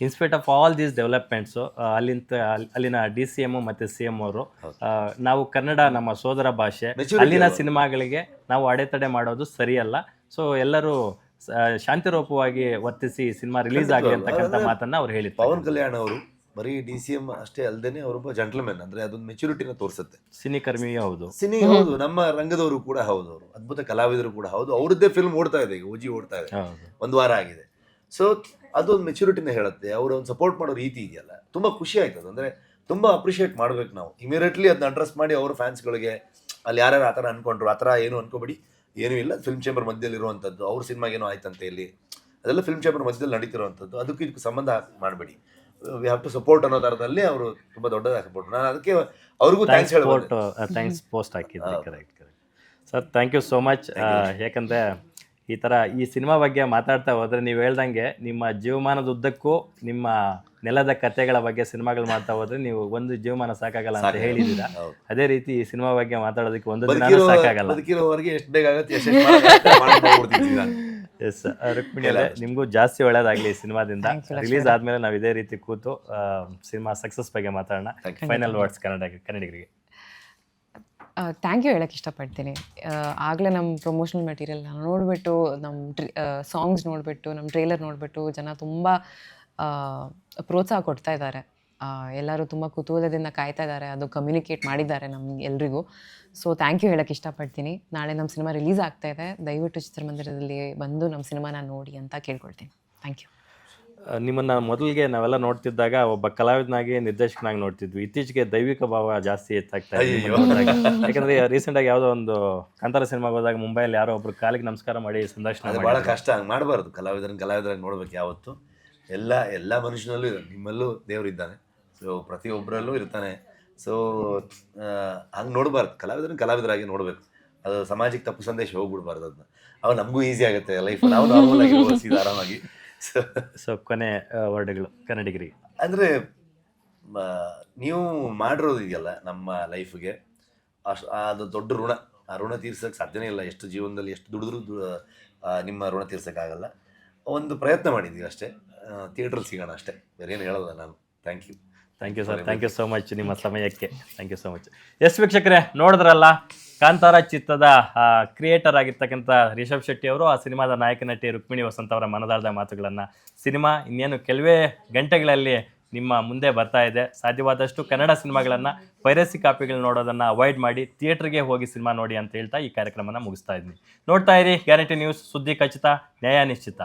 In spite of all these developments ಅಲ್ಲಿಂದ ಅಲ್ಲಿನ D C M ಮತ್ತು ಸಿ ಎಂ ಅವರು ಆ, ನಾವು ಕನ್ನಡ ನಮ್ಮ ಸೋದರ ಭಾಷೆ ಅಲ್ಲಿನ ಸಿನಿಮಾಗಳಿಗೆ ನಾವು ಅಡೆತಡೆ ಮಾಡೋದು ಸರಿಯಲ್ಲ. ಸೊ ಎಲ್ಲರೂ ಶಾಂತಿ ಶಾಂತಿರೂಪವಾಗಿ ವರ್ತಿಸಿ ಸಿನಿಮಾ ರಿಲೀಸ್ ಆಗಲಿ. ಅಂತಕ್ಕಂಥ ಮಾತನ್ನ ಅವ್ರು ಹೇಳಿದ್ರು ಪವನ್ ಕಲ್ಯಾಣ್ ಅವರು ಬರೀ ಡಿ ಸಿ ಎಂ ಅಷ್ಟೇ ಅಲ್ಲದೆ ಅವರೊಬ್ಬ ಜಂಟ್ಲ್ಮೆನ್ ಅಂದ್ರೆ ಅದೊಂದು ಮೆಚುರಿಟಿನ ತೋರಿಸುತ್ತೆ. ಸಿನಿಕರ್ಮಿಯೂ ಹೌದು. ಸಿನಿ ಹೌದು ನಮ್ಮ ರಂಗದವರು ಕೂಡ ಹೌದು ಅವರು. ಅದ್ಭುತ ಕಲಾವಿದರು ಕೂಡ ಹೌದು. ಅವರದ್ದೇ ಫಿಲ್ಮ್ ಓಡ್ತಾ ಇದೆ ಈಗ ಓಜಿ ಓಡ್ತಾ ಇದೆ. ಹೌದು. ಒಂದು ವಾರ ಆಗಿದೆ. ಸೊ ಅದೊಂದು ಮೆಚುರಿಟಿನ ಹೇಳುತ್ತೆ. ಅವರು ಒಂದು ಸಪೋರ್ಟ್ ಮಾಡೋ ರೀತಿ ಇದೆಯಲ್ಲ. ತುಂಬಾ ಖುಷಿ ಆಯ್ತದೆ ಅಂದರೆ ತುಂಬಾ ಅಪ್ರಿಷಿಯೇಟ್ ಮಾಡ್ಬೇಕು ನಾವು. ಇಮಿಡಿಯೇಟ್ಲಿ ಅದನ್ನ ಅಡ್ರೆಸ್ ಮಾಡಿ ಅವ್ರ ಫ್ಯಾನ್ಸ್ಗಳಿಗೆ ಅಲ್ಲಿ ಯಾರ್ಯಾರು ಆ ಥರ ಅನ್ಕೊಂಡ್ರು ಆ ಥರ ಏನು ಅನ್ಕೋಬೇಡಿ. ಏನೂ ಇಲ್ಲ. ಫಿಲ್ಮ್ ಚೇಂಬರ್ ಮಧ್ಯದಲ್ಲಿ ಇರುವಂಥದ್ದು ಅವ್ರ ಸಿನಿಮಾಗೇನೋ ಆಯ್ತಂತೆ ಇಲ್ಲಿ ಅದೆಲ್ಲ ಫಿಲ್ಮ್ ಚೇಂಬರ್ ಮಧ್ಯದಲ್ಲಿ ನಡೀತಿರುವಂಥದ್ದು ಅದಕ್ಕೂ ಇದಕ್ಕೆ ಸಂಬಂಧ ಮಾಡಬೇಡಿ. ವಿ ಹ್ಯಾವ್ ಟು ಸಪೋರ್ಟ್ ಅನ್ನೋ ಥರದಲ್ಲಿ ಅವರು ತುಂಬಾ ದೊಡ್ಡದಾಗಿ ಸಪೋರ್ಟ್ ನಾನು ಅದಕ್ಕೆ ಅವ್ರಿಗೂ ಥ್ಯಾಂಕ್ಸ್ ಹೇಳ್ಬೋದು ಥ್ಯಾಂಕ್ಸ್ ಪೋಸ್ಟ್ ಹಾಕಿದ್ದೆ correct correct sir thank you so much ಯಾಕಂದ್ರೆ ಈ ಥರ ಈ ಸಿನಿಮಾ ಬಗ್ಗೆ ಮಾತಾಡ್ತಾ ಹೋದರೆ ನೀವು ಹೇಳ್ದಂಗೆ ನಿಮ್ಮ ಜೀವಮಾನದ ಉದ್ದಕ್ಕೂ ನಿಮ್ಮ ನೆಲದ ಕಥೆಗಳ ಬಗ್ಗೆ ಸಿನಿಮಾಗಳು ಮಾಡ್ತಾ ಹೋದ್ರೆ ನೀವು ಒಂದು ಜೀವಮಾನ ಸಾಕಾಗಲ್ಲ ಅಂತ. ಹೇಳಿದ್ದೀರಾ? ಅದೇ ರೀತಿ ಈ ಸಿನಿಮಾ ಬಗ್ಗೆ ಮಾತಾಡೋದಕ್ಕೆ ಒಂದು ದಿನ ಸಾಕಾಗಲ್ಲ. ಎಷ್ಟು ಬೇಗ. ಎಸ್ ರುಕ್ಮಿಣಿ ಅಲ್ಲೇ ನಿಮಗೂ ಜಾಸ್ತಿ ಒಳ್ಳೇದಾಗಲಿ ಈ ಸಿನಿಮಾದಿಂದ. ರಿಲೀಸ್ ಆದ್ಮೇಲೆ ನಾವು ಇದೇ ರೀತಿ ಕೂತು ಸಿನಿಮಾ ಸಕ್ಸಸ್ ಬಗ್ಗೆ ಮಾತಾಡೋಣ. ಫೈನಲ್ ವರ್ಡ್ಸ್ ಕನ್ನಡ ಕನ್ನಡಿಗರಿಗೆ. ಥ್ಯಾಂಕ್ ಯು ಹೇಳಕ್ಕೆ ಇಷ್ಟಪಡ್ತೀನಿ. ಆಗಲೇ ನಮ್ಮ ಪ್ರಮೋಷನಲ್ ಮೆಟೀರಿಯಲ್ ನೋಡಿಬಿಟ್ಟು ನಮ್ಮ ಟ್ರಿ ಸಾಂಗ್ಸ್ ನೋಡಿಬಿಟ್ಟು ನಮ್ಮ ಟ್ರೇಲರ್ ನೋಡಿಬಿಟ್ಟು ಜನ ತುಂಬ ಪ್ರೋತ್ಸಾಹ ಕೊಡ್ತಾ ಇದ್ದಾರೆ. ಎಲ್ಲರೂ ತುಂಬ ಕುತೂಹಲದಿಂದ ಕಾಯ್ತಾ ಇದ್ದಾರೆ. ಅದು ಕಮ್ಯುನಿಕೇಟ್ ಮಾಡಿದ್ದಾರೆ ನಮ್ಗೆ ಎಲ್ರಿಗೂ. ಸೊ ಥ್ಯಾಂಕ್ ಯು ಹೇಳಕ್ಕೆ ಇಷ್ಟಪಡ್ತೀನಿ. ನಾಳೆ ನಮ್ಮ ಸಿನಿಮಾ ರಿಲೀಸ್ ಆಗ್ತಾ ಇದೆ. ದಯವಿಟ್ಟು ಚಿತ್ರಮಂದಿರದಲ್ಲಿ ಬಂದು ನಮ್ಮ ಸಿನಿಮಾನ ನೋಡಿ ಅಂತ ಕೇಳ್ಕೊಳ್ತೀನಿ. ಥ್ಯಾಂಕ್ ಯು ನಿಮ್ಮನ್ನ ಮೊದಲಿಗೆ ನಾವೆಲ್ಲ ನೋಡ್ತಿದ್ದಾಗ ಒಬ್ಬ ಕಲಾವಿದನಾಗಿ ನಿರ್ದೇಶಕನಾಗಿ ನೋಡ್ತಿದ್ವಿ. ಇತ್ತೀಚೆಗೆ ದೈವಿಕ ಭಾವ ಜಾಸ್ತಿ ಹೆಚ್ಚಾಗ್ತಾ ಇದೆ. ಯಾಕಂದ್ರೆ ರೀಸೆಂಟ್ ಆಗಿ ಯಾವುದೋ ಒಂದು ಕಾಂತಾರ ಸಿನಿಮಾಗೆ ಹೋದಾಗ ಮುಂಬೈಯಲ್ಲಿ ಯಾರೋ ಒಬ್ರು ಕಾಲಿಗೆ ನಮಸ್ಕಾರ ಮಾಡಿ ಸಂದರ್ಶನ ಅದು ಭಾಳ ಕಷ್ಟ. ಹಂಗೆ ಮಾಡಬಾರ್ದು. ಕಲಾವಿದರನ್ನ ಕಲಾವಿದರಾಗಿ ನೋಡ್ಬೇಕು ಯಾವತ್ತು. ಎಲ್ಲ ಎಲ್ಲ ಮನುಷ್ಯನಲ್ಲೂ ಇದ್ದಾನೆ ನಿಮ್ಮಲ್ಲೂ ದೇವ್ರು ಇದ್ದಾನೆ. ಸೊ ಪ್ರತಿಯೊಬ್ಬರಲ್ಲೂ ಇರ್ತಾನೆ. ಸೊ ಹಂಗೆ ನೋಡಬಾರ್ದು. ಕಲಾವಿದರನ್ನ ಕಲಾವಿದರಾಗಿ ನೋಡಬೇಕು. ಅದು ಸಮಾಜಕ್ಕೆ ತಪ್ಪು ಸಂದೇಶ ಹೋಗ್ಬಿಡ್ಬಾರ್ದು ಅದನ್ನ ಅವಾಗ ನಮಗೂ ಈಸಿ ಆಗುತ್ತೆ ಲೈಫ್ ನಾವು ನಾರ್ಮಲ್ ಆಗಿ ಆರಾಮಾಗಿ. ಸೊ ಕೊನೆ ವರ್ಡ್ಗಳು ಕನ್ನಡಿಗರಿಗೆ ಅಂದರೆ ನೀವು ಮಾಡಿರೋದು ಇದೆಯಲ್ಲ ನಮ್ಮ ಲೈಫ್ಗೆ ಅಷ್ಟು ಅದು ದೊಡ್ಡ ಋಣ. ಆ ಋಣ ತೀರ್ಸೋಕ್ಕೆ ಸಾಧ್ಯನೇ ಇಲ್ಲ. ಎಷ್ಟು ಜೀವನದಲ್ಲಿ ಎಷ್ಟು ದುಡಿದ್ರೂ ನಿಮ್ಮ ಋಣ ತೀರ್ಸೋಕ್ಕಾಗಲ್ಲ ಒಂದು ಪ್ರಯತ್ನ ಮಾಡಿದ್ದೀವಿ ಅಷ್ಟೇ. ಥಿಯೇಟ್ರಲ್ಲಿ ಸಿಗೋಣ ಅಷ್ಟೇ. ಬೇರೆ ಏನು ಹೇಳಲ್ಲ ನಾನು. Thank you thank you sir thank you so much ನಿಮ್ಮ ಸಮಯಕ್ಕೆ. Thank you so much yes ವೀಕ್ಷಕರೇ ನೋಡಿದ್ರಲ್ಲ? ಕಾಂತಾರ ಚಿತ್ರದ ಕ್ರಿಯೇಟರ್ ಆಗಿರ್ತಕ್ಕಂಥ ರಿಷಬ್ ಶೆಟ್ಟಿ ಅವರು ಆ ಸಿನಿಮಾದ ನಾಯಕ ನಟಿ ರುಕ್ಮಿಣಿ ವಸಂತ ಅವರ ಮನದಾಳದ ಮಾತುಗಳನ್ನು ಸಿನಿಮಾ ಇನ್ನೇನು ಕೆಲವೇ ಗಂಟೆಗಳಲ್ಲಿ ನಿಮ್ಮ ಮುಂದೆ ಬರ್ತಾ ಇದೆ. ಸಾಧ್ಯವಾದಷ್ಟು ಕನ್ನಡ ಸಿನಿಮಾಗಳನ್ನು ಪೈರಸಿ ಕಾಪಿಗಳು ನೋಡೋದನ್ನು ಅವಾಯ್ಡ್ ಮಾಡಿ ಥಿಯೇಟ್ರಿಗೆ ಹೋಗಿ ಸಿನಿಮಾ ನೋಡಿ ಅಂತ ಹೇಳ್ತಾ ಈ ಕಾರ್ಯಕ್ರಮನ ಮುಗಿಸ್ತಾ ಇದ್ದೀನಿ ನೋಡ್ತಾ ಇರಿ, ಗ್ಯಾರಂಟಿ ನ್ಯೂಸ್ ಸುದ್ದಿ ಖಚಿತ, ನ್ಯಾಯ ನಿಶ್ಚಿತ.